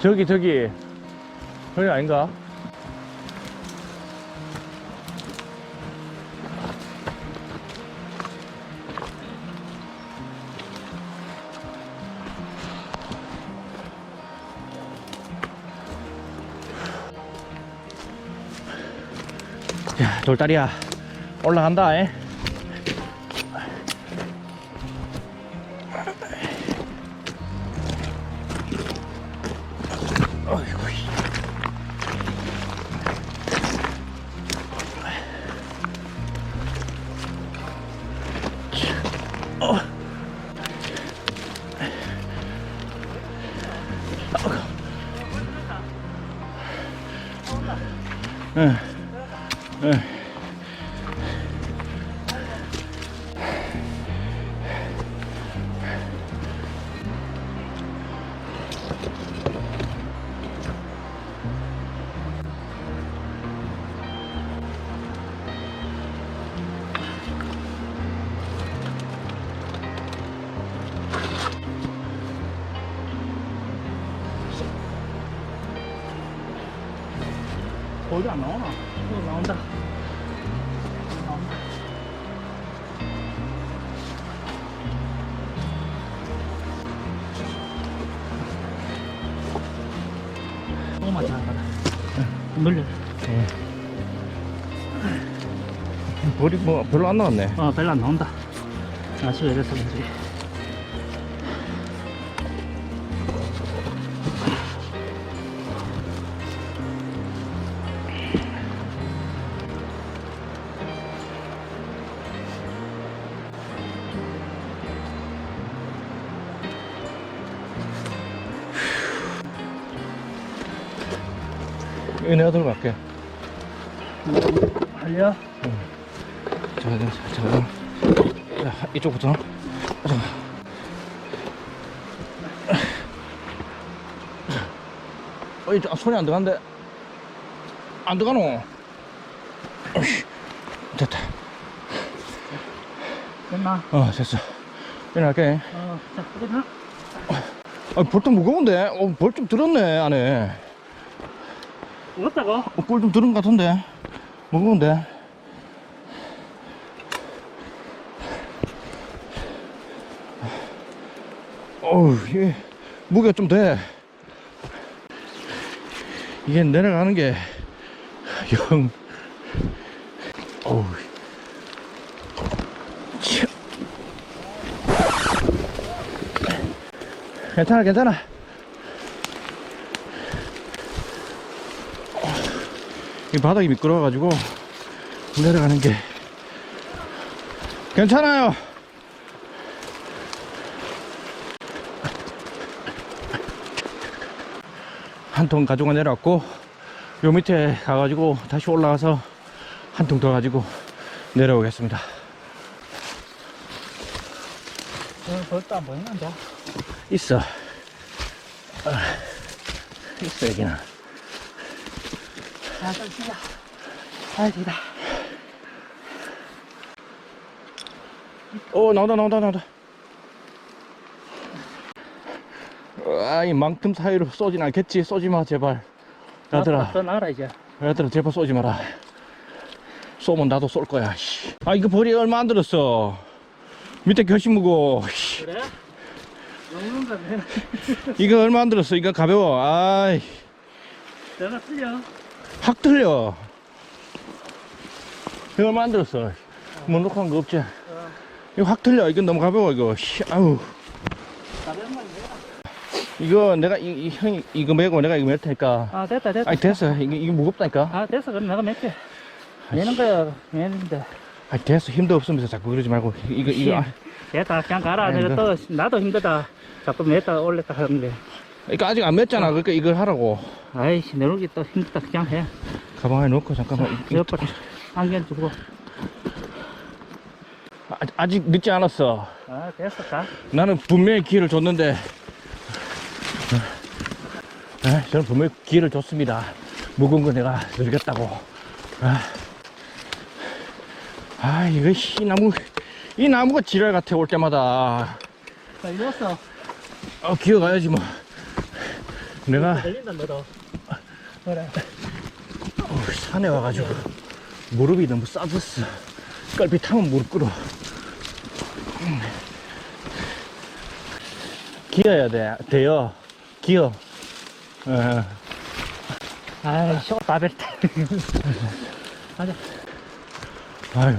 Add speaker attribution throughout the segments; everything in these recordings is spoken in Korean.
Speaker 1: 저기 저기 저기 아닌가? 야 돌다리야 올라간다 에? 응.
Speaker 2: 거기 안 나오나? 어, 나온다. 잘 가라. 물려.
Speaker 1: 볼이 뭐 별로 안 나왔네
Speaker 2: 어, 별로 안 나온다. 날씨가 이래서 그런지.
Speaker 1: 이거 내가 들고 갈게
Speaker 2: 달려.
Speaker 1: 자, 자, 자, 자, 자 이쪽부터 자. 어, 이쪽, 아, 손이 안 들어간대. 안 들어가노? 어이씨, 됐다.
Speaker 2: 됐나?
Speaker 1: 어 됐어. 일어날게.
Speaker 2: 어, 자, 됐나?
Speaker 1: 아, 볼좀 무거운데? 어, 볼좀 들었네 안에
Speaker 2: 무겁다고?
Speaker 1: 어, 볼좀 들은 것 같은데. 무거운데 어우 이게 무게가 좀 돼. 이게 내려가는 게 영. 어우 참. 괜찮아 괜찮아 이 바닥이 미끄러워가지고 내려가는 게 괜찮아요. 한 통 가지고 내려왔고 요 밑에 가가지고 다시 올라가서 한 통 더 가지고 내려오겠습니다.
Speaker 2: 오늘 벌써 안 보이는데?
Speaker 1: 있어. 아, 있어 여기는.
Speaker 2: 아, 되다.
Speaker 1: 어 나온다 나온다 나온다. 아, 이 망틈 사이로 쏘진 않겠지. 쏘지 마, 제발. 얘들아,
Speaker 2: 더 나가라, 이제.
Speaker 1: 얘들아, 제발 쏘지 마라. 쏘면 나도 쏠 거야. 씨. 아, 이거 벌이 얼마 안 들었어. 밑에 결심 무고. 씨.
Speaker 2: 그래?
Speaker 1: 이거 얼마 안 들었어. 이거 가벼워. 아이,
Speaker 2: 내가 틀려.
Speaker 1: 확 틀려. 이거 얼마 안 들었어. 뭐거 없지? 이거 확 틀려. 이건 너무 가벼워, 이거. 씨, 아우. 이거 내가, 이, 이 형이 이거 메고 내가 이거 맬 테니까.
Speaker 2: 아, 됐다, 됐다.
Speaker 1: 아니, 됐어. 이거, 이거 무겁다니까.
Speaker 2: 아, 됐어. 그럼 내가 맺게. 내는 거야, 내는데.
Speaker 1: 아니, 됐어. 힘도 없으면서 자꾸 그러지 말고. 이거, 이거. 아,
Speaker 2: 됐다, 그냥 가라.
Speaker 1: 아니,
Speaker 2: 내가 또, 나도 힘들다. 자꾸 맸다 올렸다 하는데.
Speaker 1: 이거 아직 안 맸잖아. 그러니까 이걸 하라고.
Speaker 2: 아이씨, 내놓기 또 힘들다. 그냥 해.
Speaker 1: 가방에 넣고 잠깐만. 이- 이-
Speaker 2: 옆으로 안경 주고.
Speaker 1: 아, 아직 늦지 않았어.
Speaker 2: 아. 가.
Speaker 1: 나는 분명히 기회를 줬는데. 아, 저는 분명히 기회를 줬습니다. 무거운 거 내가 늘겠다고. 아. 아 이거 이 나무 이 나무가 지랄 같아 올 때마다
Speaker 2: 자, 이리 왔어.
Speaker 1: 어 기어가야지 뭐 내가
Speaker 2: 걸린다, 너도. 그래.
Speaker 1: 어, 산에 와가지고 무릎이 너무 싸졌어 깔비 타면 무릎 꿇어 음. 기어야 돼 돼요 기어 어.
Speaker 2: 아이, 쇼 다 벨트. 가자.
Speaker 1: 아유.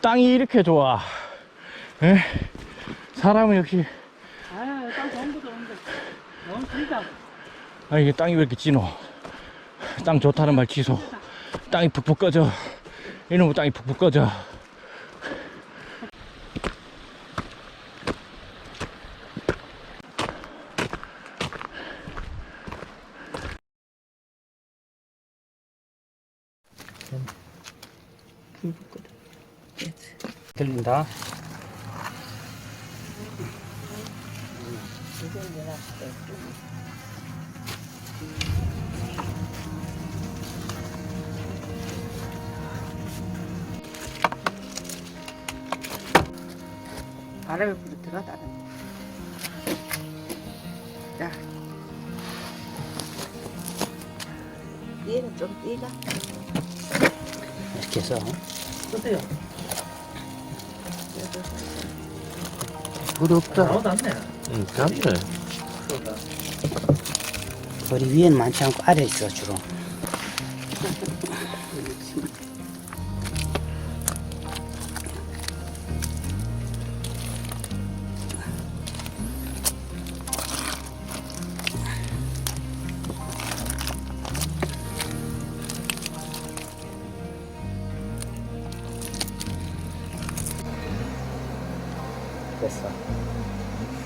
Speaker 1: 땅이 이렇게 좋아. 에? 사람은 역시,
Speaker 2: 아, 땅 좋은 것도 없는데. 너무 진짜.
Speaker 1: 아, 이게 땅이 왜 이렇게 진어? 땅 좋다는 말 취소. 땅이 푹푹 꺼져. 이놈의 땅이 푹푹 꺼져.
Speaker 2: 들린다.
Speaker 3: 바람에 불어 들어가다. 자. 얘는 좀 띠가.
Speaker 2: 이렇게 해서. 쓰세요.
Speaker 3: 부럽다.
Speaker 2: 나오도 않네.
Speaker 1: 응, 그래.
Speaker 3: 머리 위에는 많지 않고 아래 있어 주로.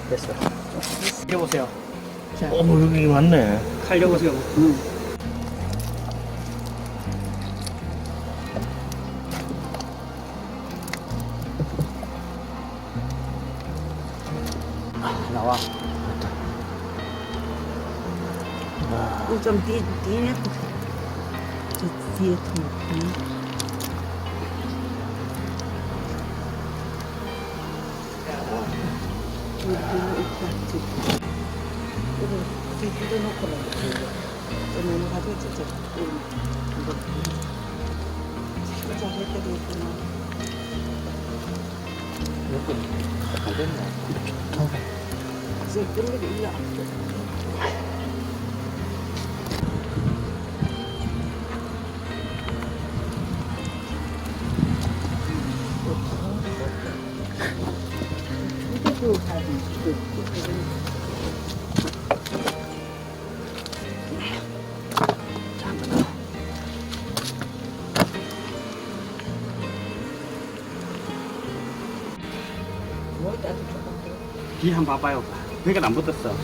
Speaker 2: 됐어. 해보세요.
Speaker 1: 어, 여기 맞네.
Speaker 2: 칼 여보세요. 아, 나와.
Speaker 3: 좀 뒤, 뒤에. 저 뒤에 좀. 뒤도 놓고는 좀 넘어가도 진짜 진짜 할 때도 있구나.
Speaker 2: 안 됐네.
Speaker 3: 이제 끌리기 일로 안 돼. 머리까지 조금 더.
Speaker 2: 뒤 한번 봐봐요. 배가 안 붙었어.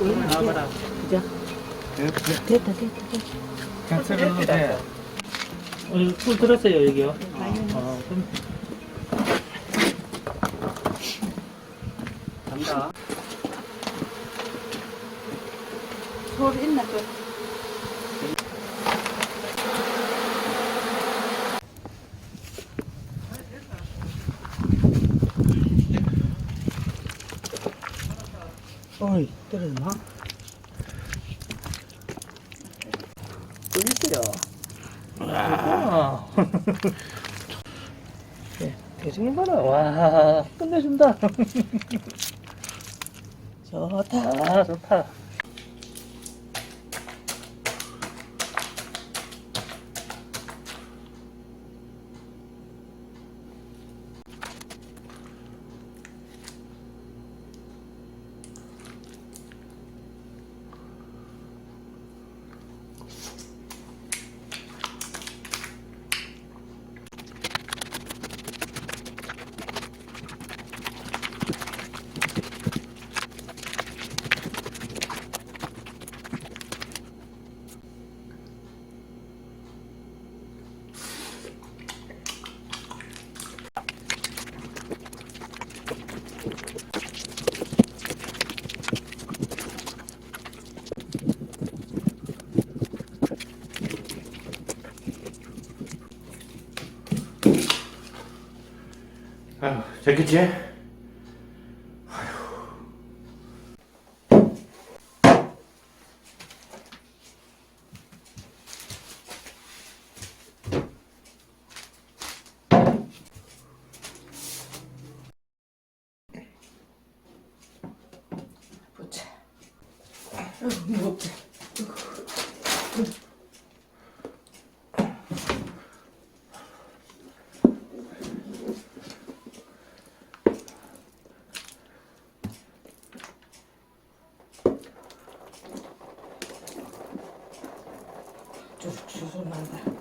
Speaker 3: 얼마나
Speaker 2: 나와봐라.
Speaker 3: 그죠? 됐다, 됐다, 됐다.
Speaker 2: 그냥 돼. 어, 풀 들었어요, 여기요.
Speaker 3: 당연히.
Speaker 2: 어, 그럼. 간다.
Speaker 3: 서울 있나, 그. 어이, 떨어졌나?
Speaker 2: 아. 예, 대중이 봐라. 와, 끝내준다.
Speaker 3: 좋다.
Speaker 2: 아, 좋다.
Speaker 1: 됐겠지?
Speaker 3: 보자. 아이고, 무겁다. 주죽주죽 난다.